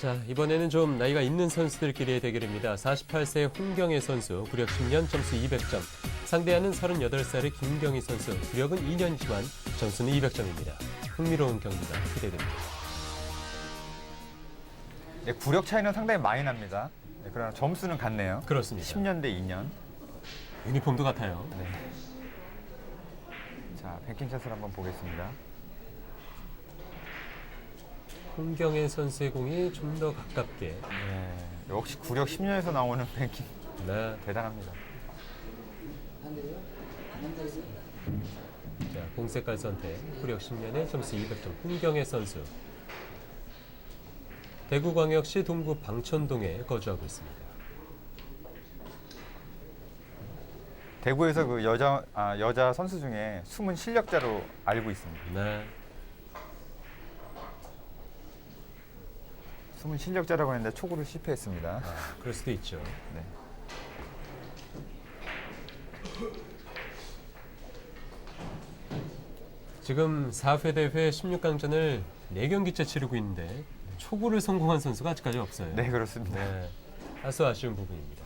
자, 이번에는 좀 나이가 있는 선수들끼리의 대결입니다. 48세 홍경혜 선수, 구력 10년, 점수 200점. 상대하는 38살의 김경희 선수, 구력은 2년이지만 점수는 200점입니다. 흥미로운 경기가 기대됩니다. 네, 구력 차이는 상당히 많이 납니다. 네, 그러나 점수는 같네요. 그렇습니다. 10년 대 2년. 유니폼도 같아요. 네. 자, 뱅킹 샷을 한번 보겠습니다. 홍경혜 선수의 공이 좀 더 가깝게. 네, 역시 구력 10년에서 나오는 뱅킹 네. 대단합니다. 자, 공 색깔 선택, 구력 10년에 점수 200점, 홍경혜 선수. 대구광역시 동구 방천동에 거주하고 있습니다. 대구에서 그 여자 아, 여자 선수 중에 숨은 실력자로 알고 있습니다. 네. 숨은 실력자라고 했는데 초구를 실패했습니다. 아, 그럴 수도 있죠. 네. 지금 4회 대회 16강전을 4경기째 치르고 있는데 초구를 성공한 선수가 아직까지 없어요. 네, 그렇습니다. 네. 다소 아쉬운 부분입니다.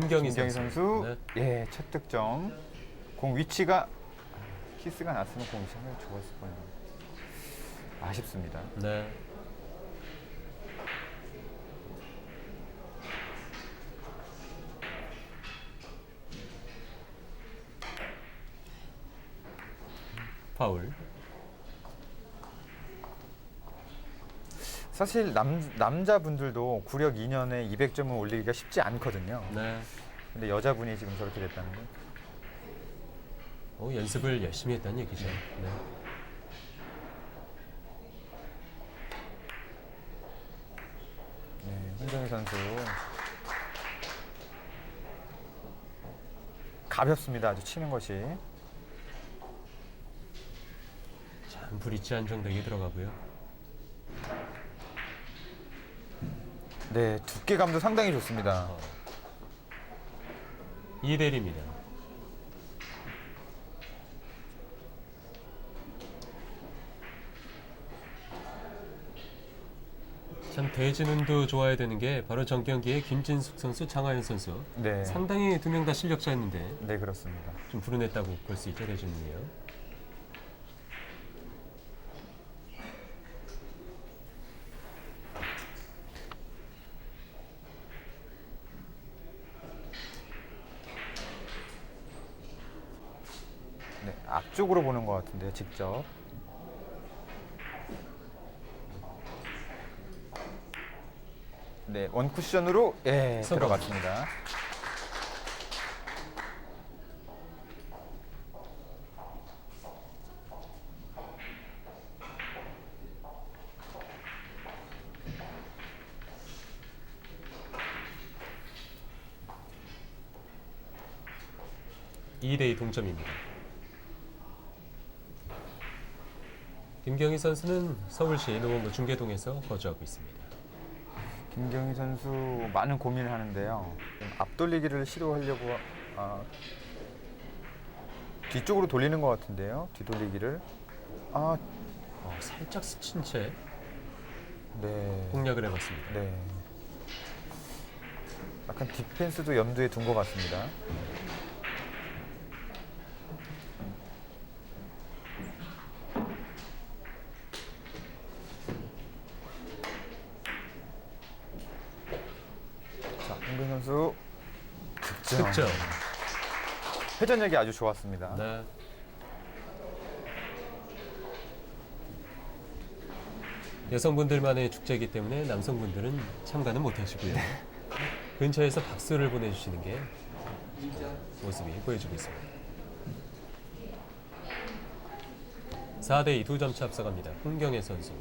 김경희, 김경희 선수. 네. 예, 첫 득점. 공 위치가 키스가 났으면 공이 상당히 좋았을 거예요. 아쉽습니다. 네. 파울. 사실 남, 남자분들도 구력 2년에 200점을 올리기가 쉽지 않거든요. 네. 근데 여자분이 지금 저렇게 됐다는 건 어, 연습을 열심히 했다는 얘기죠. 네. 네, 홍정희 선수 가볍습니다. 아주 치는 것이. 참 브릿지 안정되게 들어가고요. 네, 두께감도 상당히 좋습니다. 이대리입니다. 참 대진운도 좋아야 되는 게 바로 전 경기의 김진숙 선수, 장하연 선수. 네, 상당히 두 명 다 실력자였는데 네 그렇습니다. 좀 불운했다고 볼 수 있죠 대진은요. 네, 앞쪽으로 보는 것 같은데요, 직접. 네, 원 쿠션으로 예 성공. 들어갔습니다. 이대2 동점입니다. 김경희 선수는 서울시 노원구 중계동에서 거주하고 있습니다. 김경희 선수 많은 고민을 하는데요. 좀 앞돌리기를 시도하려고 아, 뒤쪽으로 돌리는 것 같은데요. 뒤돌리기를. 아, 어, 살짝 스친 채 네. 공략을 해봤습니다. 네. 약간 디펜스도 염두에 둔 것 같습니다. 자, 홍근 선수 득점. 득점. 회전력이 아주 좋았습니다. 네. 여성분들만의 축제이기 때문에 남성분들은 참가는 못하시고요. 근처에서 박수를 보내주시는 게 모습이 보여주고 있습니다. 4대2 두 점차 앞서갑니다. 홍경혜 선수.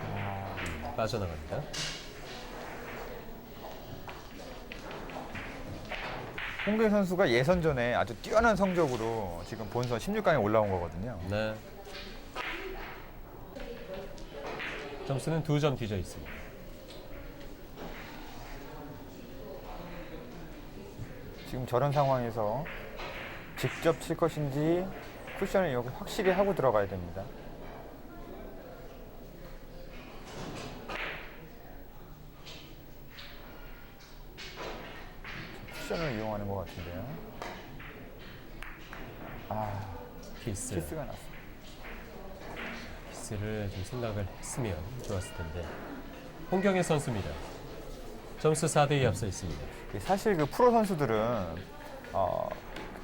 음, 빠져나갑니다. 홍길 선수가 예선전에 아주 뛰어난 성적으로 지금 본선 16강에 올라온 거거든요. 네. 점수는 두 점 뒤져 있습니다. 지금 저런 상황에서 직접 칠 것인지 쿠션을 이렇게 확실히 하고 들어가야 됩니다. 것 같은데요. 아, 키스. 키스가 났어. 키스를 좀 생각을 했으면 좋았을 텐데. 홍경혜 선수입니다. 점수 4대 2 앞서 있습니다. 사실 그 프로 선수들은 어,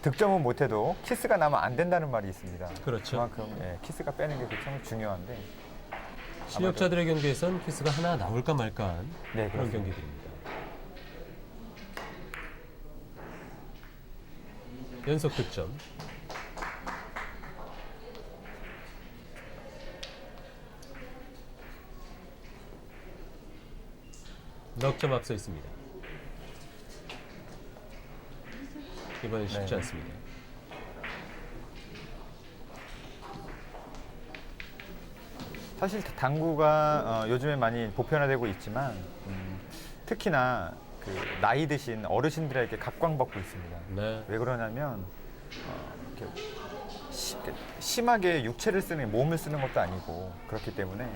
득점은 못해도 키스가 나면 안 된다는 말이 있습니다. 그렇죠. 그만큼 예, 키스가 빼는 게참 중요한데. 실력자들의 경기에선 키스가 하나 나올까 말까 한 네, 그런 그렇습니다. 경기들입니다. 연속 득점. 넉점 앞서 있습니다. 이번엔 쉽지 네. 않습니다. 사실 당구가 어, 요즘에 많이 보편화되고 있지만 음, 특히나 그 나이 드신 어르신들에게 각광받고 있습니다. 네. 왜 그러냐면 어, 이렇게 시- 심하게 육체를 쓰는 몸을 쓰는 것도 아니고 그렇기 때문에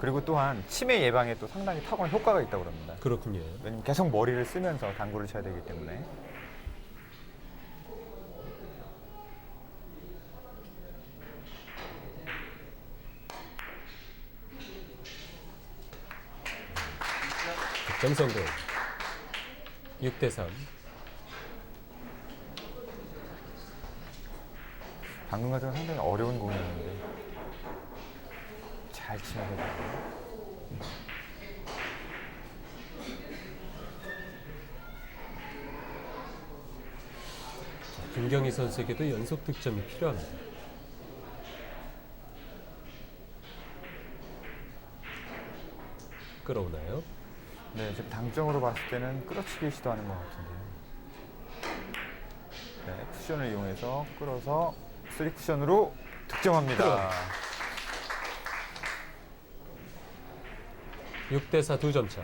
그리고 또한 치매 예방에 또 상당히 탁월한 효과가 있다고 합니다. 그렇군요. 왜냐면 계속 머리를 쓰면서 당구를 쳐야 되기 때문에 득점 성공. 6대 3. 방금 같은 건 상당히 어려운 공이었는데 잘 치면 되죠. 김경희 선수에게도 연속 득점이 필요합니다. 끌어오나요? 네, 지금 당점으로 봤을 때는 끌어치기 시도하는 것 같은데요. 네, 쿠션을 이용해서 끌어서 쓰리 쿠션으로 득점합니다. 6대 4 두 점 차.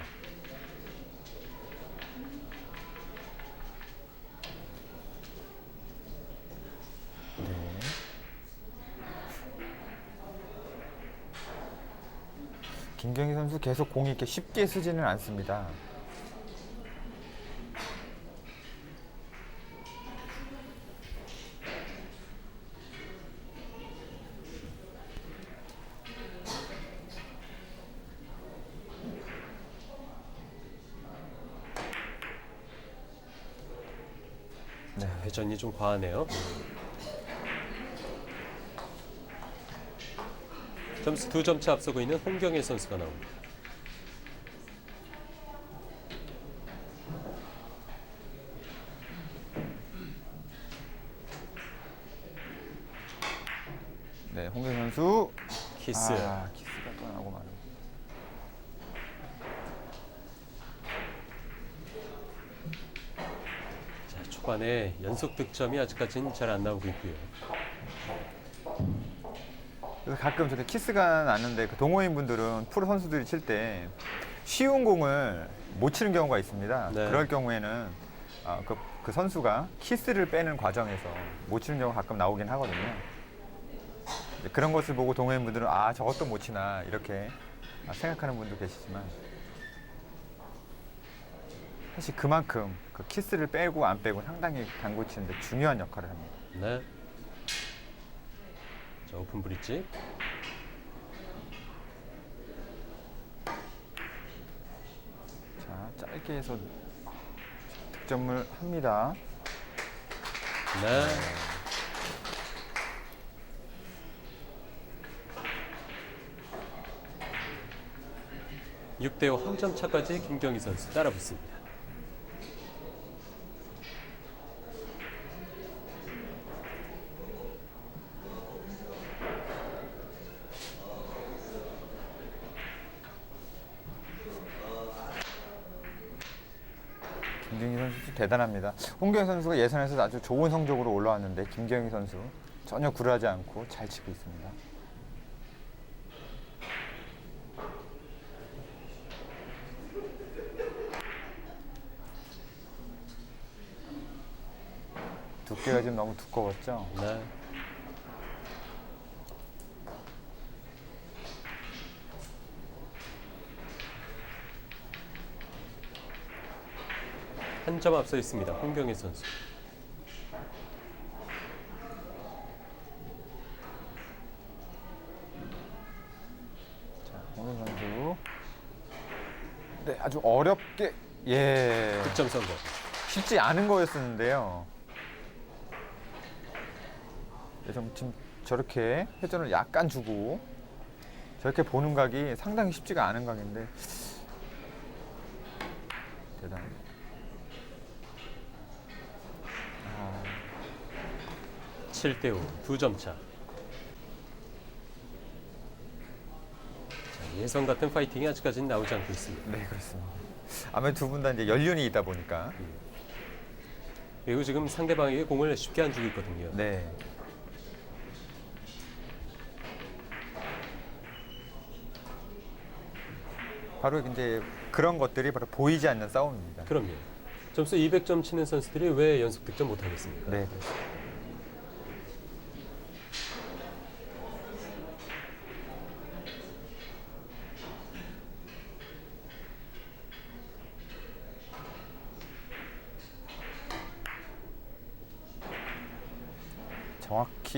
선수 계속 공이 이렇게 쉽게 쓰지는 않습니다. 네, 회전이 좀 과하네요. 점수 두 점차 앞서고 있는 홍경혜 선수가 나옵니다. 네, 홍경 선수 키스. 아, 키스가 또 나고 마는. 자, 초반에 연속 득점이 아직까지는 잘 안 나오고 있고요. 그래서 가끔 저렇게 키스가 나는데 그 동호인 분들은 프로 선수들이 칠 때 쉬운 공을 못 치는 경우가 있습니다. 네. 그럴 경우에는 아, 그, 그 선수가 키스를 빼는 과정에서 못 치는 경우가 가끔 나오긴 하거든요. 이제 그런 것을 보고 동호인 분들은 아 저것도 못 치나 이렇게 아, 생각하는 분도 계시지만 사실 그만큼 그 키스를 빼고 안 빼고 상당히 당구 치는데 중요한 역할을 합니다. 네. 자, 오픈 브릿지. 자 짧게 해서 득점을 합니다. 네. 육대5 한 점 차까지 김경희 선수 따라붙습니다. 대단합니다. 홍경희 선수가 예선에서 아주 좋은 성적으로 올라왔는데 김경희 선수 전혀 굴하지 않고 잘 치고 있습니다. 어깨가 지금 너무 두꺼웠죠. 네. 한 점 앞서 있습니다. 홍경희 선수. 자, 오늘 선수. 네, 아주 어렵게 예 득점 성공. 쉽지 않은 거였었는데요. 네, 좀 지금 저렇게 회전을 약간 주고 저렇게 보는 각이 상당히 쉽지가 않은 각인데 대단합니다. 7대 5, 두점 차. 자, 예성 같은 파이팅이 아직까지는 나오지 않고 있습니다. 네 그렇습니다. 아무래도 두 분 다 이제 연륜이 있다 보니까 그리고 지금 상대방에게 공을 쉽게 안 주고 있거든요. 네. 바로 이제 그런 것들이 바로 보이지 않는 싸움입니다. 그럼요. 점수 200점 치는 선수들이 왜 연속 득점 못 하겠습니까? 네. 그렇습니다.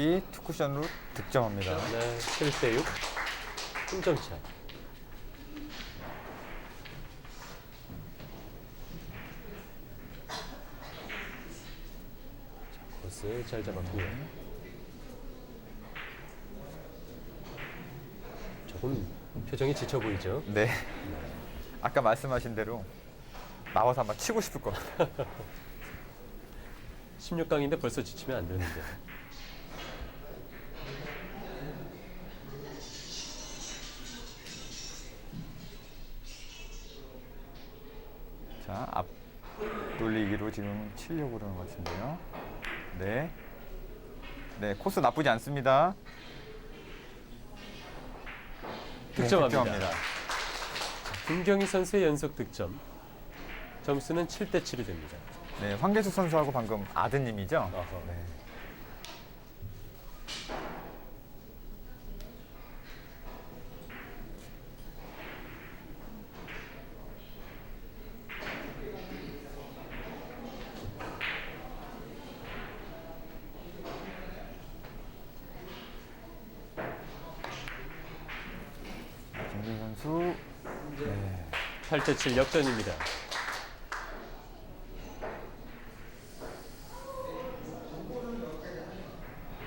정확히 투쿠션으로 득점합니다. 네, 7대 6. 3점 차. 자, 코스 잘 잡았고요. 조금 표정이 지쳐 보이죠? 네. 아까 말씀하신 대로 나와서 한번 치고 싶을 것 같아요. 16강인데 벌써 지치면 안 되는데. 자, 앞 돌리기로 지금 치려고 그러는 것 같은데요. 네. 네, 코스 나쁘지 않습니다. 네, 득점합니다. 득점합니다. 김경희 선수의 연속 득점. 점수는 7대 7이 됩니다. 네, 황계숙 선수하고 방금 아드님이죠? 어허. 네. 김준 선수 네. 8대 7 역전입니다.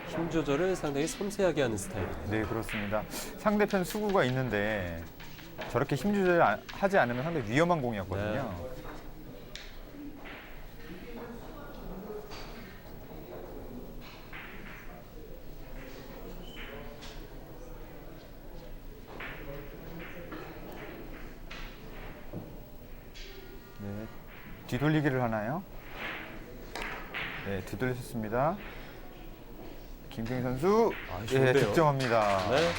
힘 조절을 상당히 섬세하게 하는 스타일이에요. 네 그렇습니다. 상대편 수구가 있는데 저렇게 힘 조절 안- 하지 않으면 상당히 위험한 공이었거든요. 네, 뒤돌리기를 하나요? 네, 뒤돌리셨습니다. 김경희 선수, 아, 예, 좋은데요? 득점합니다. 네.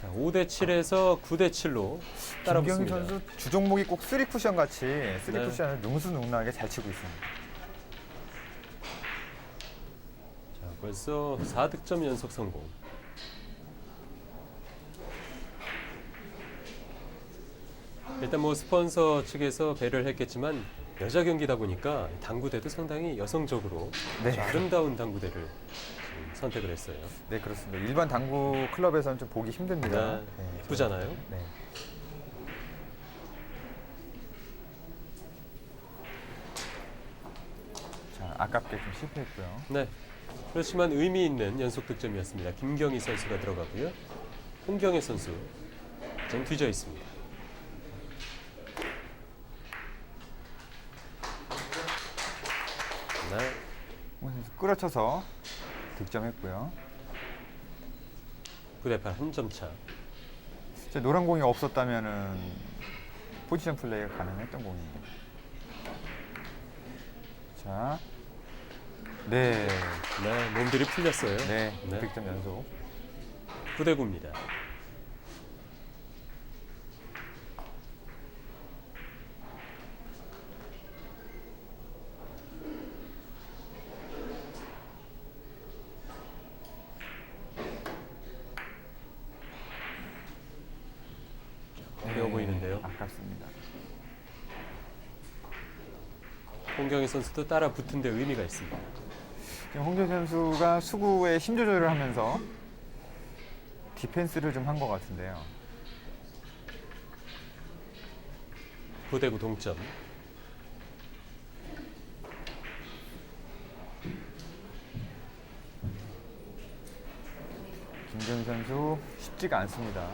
자, 5대 7에서 9대 7로 김경희 따라붙습니다. 선수 주종목이 꼭 쓰리 쿠션 같이 쓰리 네. 쿠션을 능수능란하게 잘 치고 있습니다. 자, 벌써 4득점 연속 성공. 일단 뭐 스폰서 측에서 배려를 했겠지만 여자 경기다 보니까 당구대도 상당히 여성적으로 네. 아주 아름다운 당구대를 지금 선택을 했어요. 네 그렇습니다. 일반 당구 클럽에서는 좀 보기 힘듭니다. 네, 네, 이쁘잖아요. 네. 자 아깝게 좀 실패했고요. 네. 그렇지만 의미 있는 연속 득점이었습니다. 김경희 선수가 들어가고요. 홍경혜 선수 좀 뒤져 있습니다. 네. 홍 선수 끌어쳐서 득점했고요. 9대 8 한 점 차. 제 노란 공이 없었다면은 포지션 플레이가 가능했던 공입니다. 자, 네, 네, 몸들이 풀렸어요. 네, 네. 득점 연속. 9대 9입니다. 선수도 따라 붙은 데 의미가 있습니다. 홍준 선수가 수구에 힘 조절을 하면서 디펜스를 좀 한 것 같은데요. 9대9 동점. 김경희 선수 쉽지가 않습니다.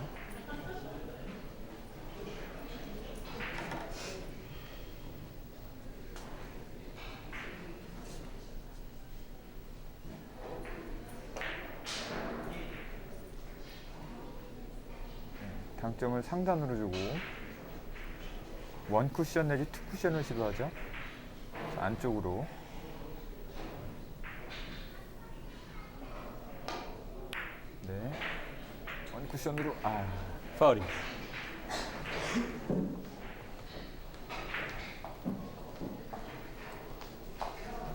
네, 당점을 상단으로 주고 원 쿠션 내지 투 쿠션을 시도하죠. 자, 안쪽으로 네. 원 쿠션으로 아 파울입니다.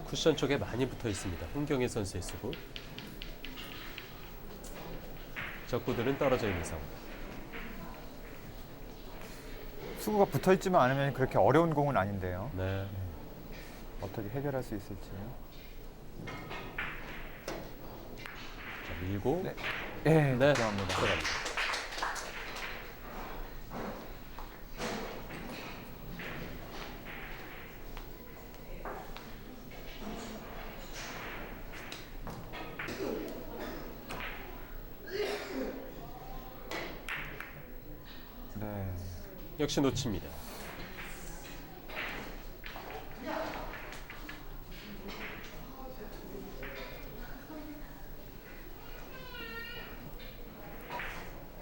쿠션 쪽에 많이 붙어 있습니다. 홍경희 선수의 수구. 적구들은 떨어져 있는 상황. 수구가 붙어 있지만 않으면 그렇게 어려운 공은 아닌데요. 네. 어떻게 해결할 수 있을지. 자, 밀고 네. 네, 네. 들어갑니다. 들어갑니다. 네. 역시 놓칩니다.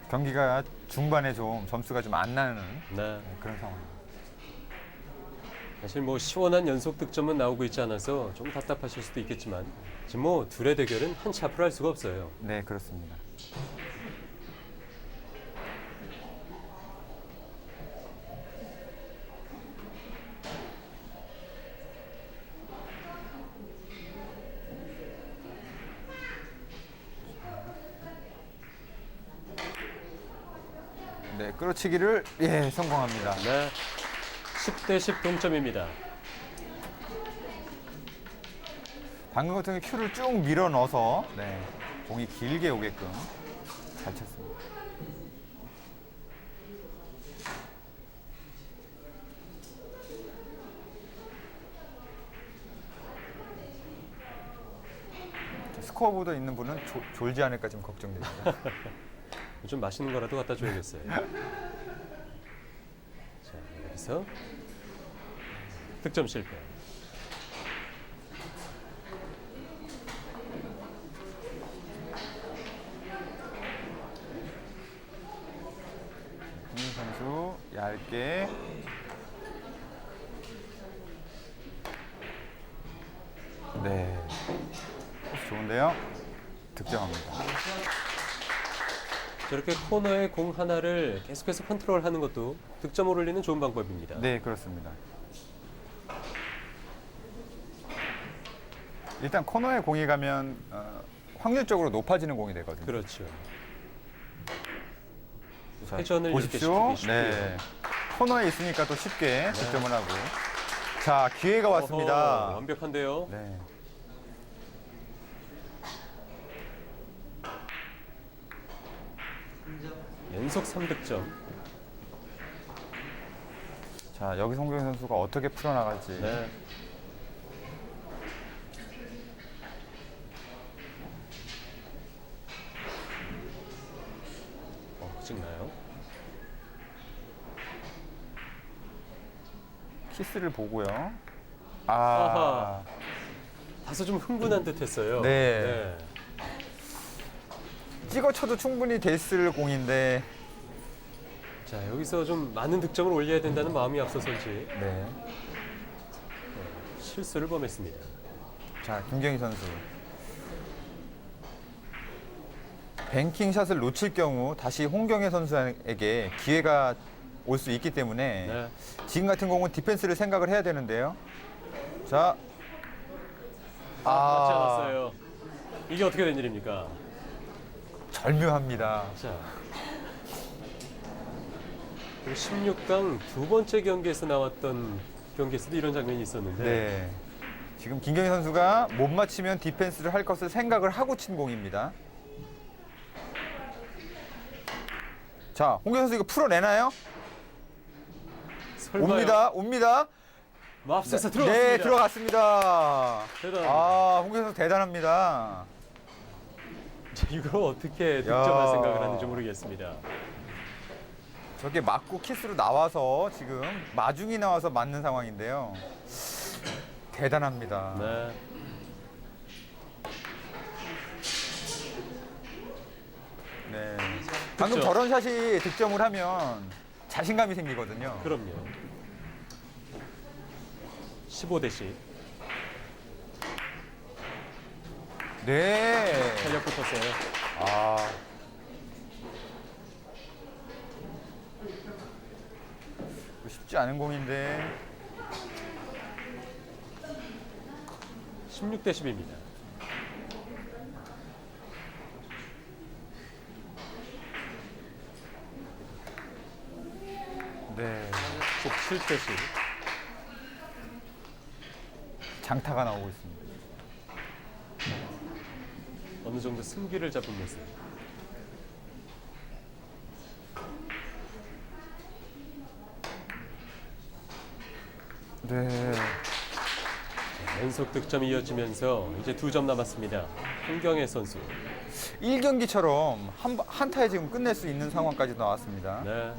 경기가 중반에 좀 점수가 좀 안 나는 네. 그런 상황입니다. 사실 뭐 시원한 연속 득점은 나오고 있지 않아서 좀 답답하실 수도 있겠지만 지금 뭐 둘의 대결은 한치 앞으로 할 수가 없어요. 네, 그렇습니다. 네, 끌어치기를 예, 성공합니다. 네. 10대 10 동점입니다. 방금 같은 경우 큐를 쭉 밀어 넣어서 네, 공이 길게 오게끔 잘 쳤습니다. 스코어보드 있는 분은 졸- 졸지 않을까 좀 걱정됩니다. 좀 맛있는 거라도 갖다 줘야겠어요. 자, 여기서 득점 실패. 김민 선수 얇게 네 좋은데요 득점합니다 저렇게 코너에 공 하나를 계속해서 컨트롤하는 것도 득점을 올리는 좋은 방법입니다. 네 그렇습니다 일단 코너에 공이 가면 어, 확률적으로 높아지는 공이 되거든요 그렇죠. 자, 회전을 보십시오 네 코너에 있으니까 또 쉽게 득점을 하고 자 기회가 왔습니다 어허, 완벽한데요. 네. 연속 3득점. 자 여기 송경 선수가 어떻게 풀어나갈지 네. 어, 찍나요? 키스를 보고요. 아, 아하. 다소 좀 흥분한 듯했어요. 네. 찍어 쳐도 충분히 됐을 공인데, 자 여기서 좀 많은 득점을 올려야 된다는 마음이 앞서서인지 네. 실수를 범했습니다. 자 김경희 선수. 뱅킹 샷을 놓칠 경우 다시 홍경혜 선수에게 기회가 올 수 있기 때문에 네. 지금 같은 공은 디펜스를 생각을 해야 되는데요. 자, 아, 맞지 않았어요. 이게 어떻게 된 일입니까? 절묘합니다. 자. 그리고 16강 두 번째 경기에서 나왔던 경기에서도 이런 장면이 있었는데 네. 지금 김경희 선수가 못 맞히면 디펜스를 할 것을 생각을 하고 친 공입니다. 자, 홍경 선수 이거 풀어내나요? 설마요? 옵니다, 옵니다. 맙소사 들어갔습니다. 네, 들어갔습니다. 대단합니다. 아, 홍경 선수 대단합니다. 자, 이걸 어떻게 득점할 야. 생각을 하는지 모르겠습니다. 저게 맞고 키스로 나와서 지금 마중이 나와서 맞는 상황인데요. 대단합니다. 네. 네. 방금 득점. 저런 샷이 득점을 하면 자신감이 생기거든요. 그럼요. 15대 10. 네. 탄력 붙었어요. 아. 쉽지 않은 공인데. 16대 10입니다. 네. 17대 10. 장타가 나오고 있습니다. 어느 정도 승기를 잡은 모습. 네. 연속 득점이 이어지면서 이제 두 점 남았습니다. 홍경혜 선수. 1경기처럼 한, 한 타에 지금 끝낼 수 있는 상황까지 나왔습니다. 네.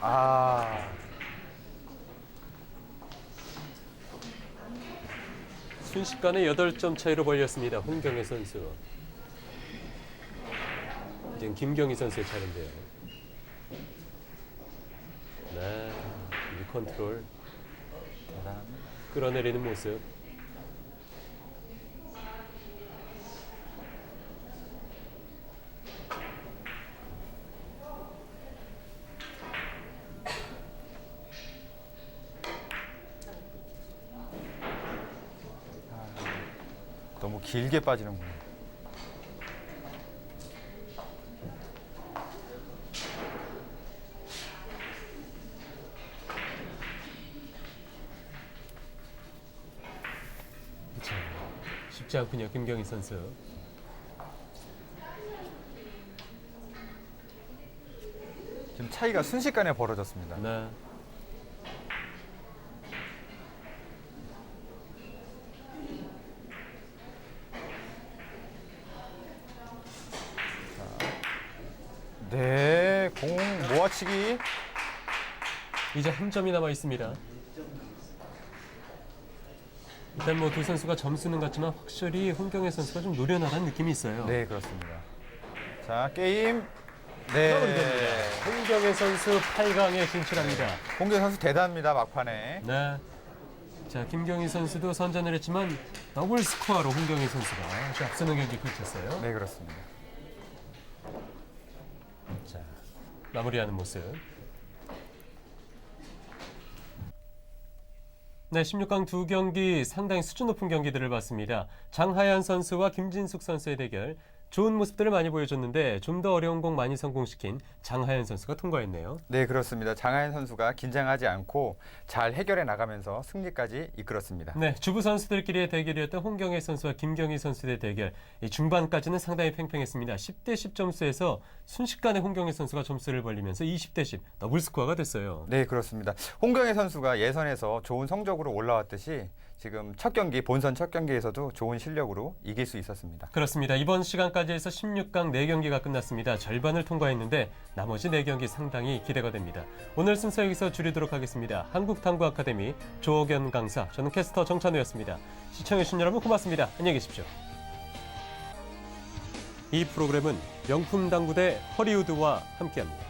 아. 순식간에 8점 차이로 벌렸습니다. 홍경혜 선수. 이제 김경희 선수의 차례인데요. 네. 이 컨트롤. 끌어내리는 모습. 너무 길게 빠지는군요. 자, 쉽지 않군요. 김경희 선수. 지금 차이가 순식간에 벌어졌습니다. 네. 네, 공 모아치기. 이제 한 점이 남아 있습니다. 일단 뭐 두 선수가 점수는 같지만 확실히 홍경혜 선수가 좀 노련하다는 느낌이 있어요. 네, 그렇습니다. 자, 게임. 네. 마무리 됩니다. 홍경혜 선수 8강에 진출합니다. 홍경 선수 대단합니다, 막판에. 네. 자, 김경희 선수도 선전을 했지만 더블 스코어로 홍경희 선수가 아주 앞서는 경기 펼쳤어요. 네, 그렇습니다. 자, 마무리하는 모습. 네, 16강 두 경기 상당히 수준 높은 경기들을 봤습니다. 장하연 선수와 김진숙 선수의 대결. 좋은 모습들을 많이 보여줬는데 좀 더 어려운 공 많이 성공시킨 장하연 선수가 통과했네요. 네, 그렇습니다. 장하연 선수가 긴장하지 않고 잘 해결해 나가면서 승리까지 이끌었습니다. 네, 주부 선수들끼리의 대결이었던 홍경혜 선수와 김경희 선수의 대결. 이 중반까지는 상당히 팽팽했습니다. 10대 10 점수에서 순식간에 홍경혜 선수가 점수를 벌리면서 20대 10 더블 스코어가 됐어요. 네, 그렇습니다. 홍경혜 선수가 예선에서 좋은 성적으로 올라왔듯이 지금 첫 경기, 본선 첫 경기에서도 좋은 실력으로 이길 수 있었습니다. 그렇습니다. 이번 시간까지 해서 16강 4경기가 끝났습니다. 절반을 통과했는데 나머지 4경기 상당히 기대가 됩니다. 오늘 순서 여기서 줄이도록 하겠습니다. 한국당구 아카데미 조옥연 강사, 저는 캐스터 정찬우였습니다. 시청해주신 여러분 고맙습니다. 안녕히 계십시오. 이 프로그램은 명품 당구대 허리우드와 함께합니다.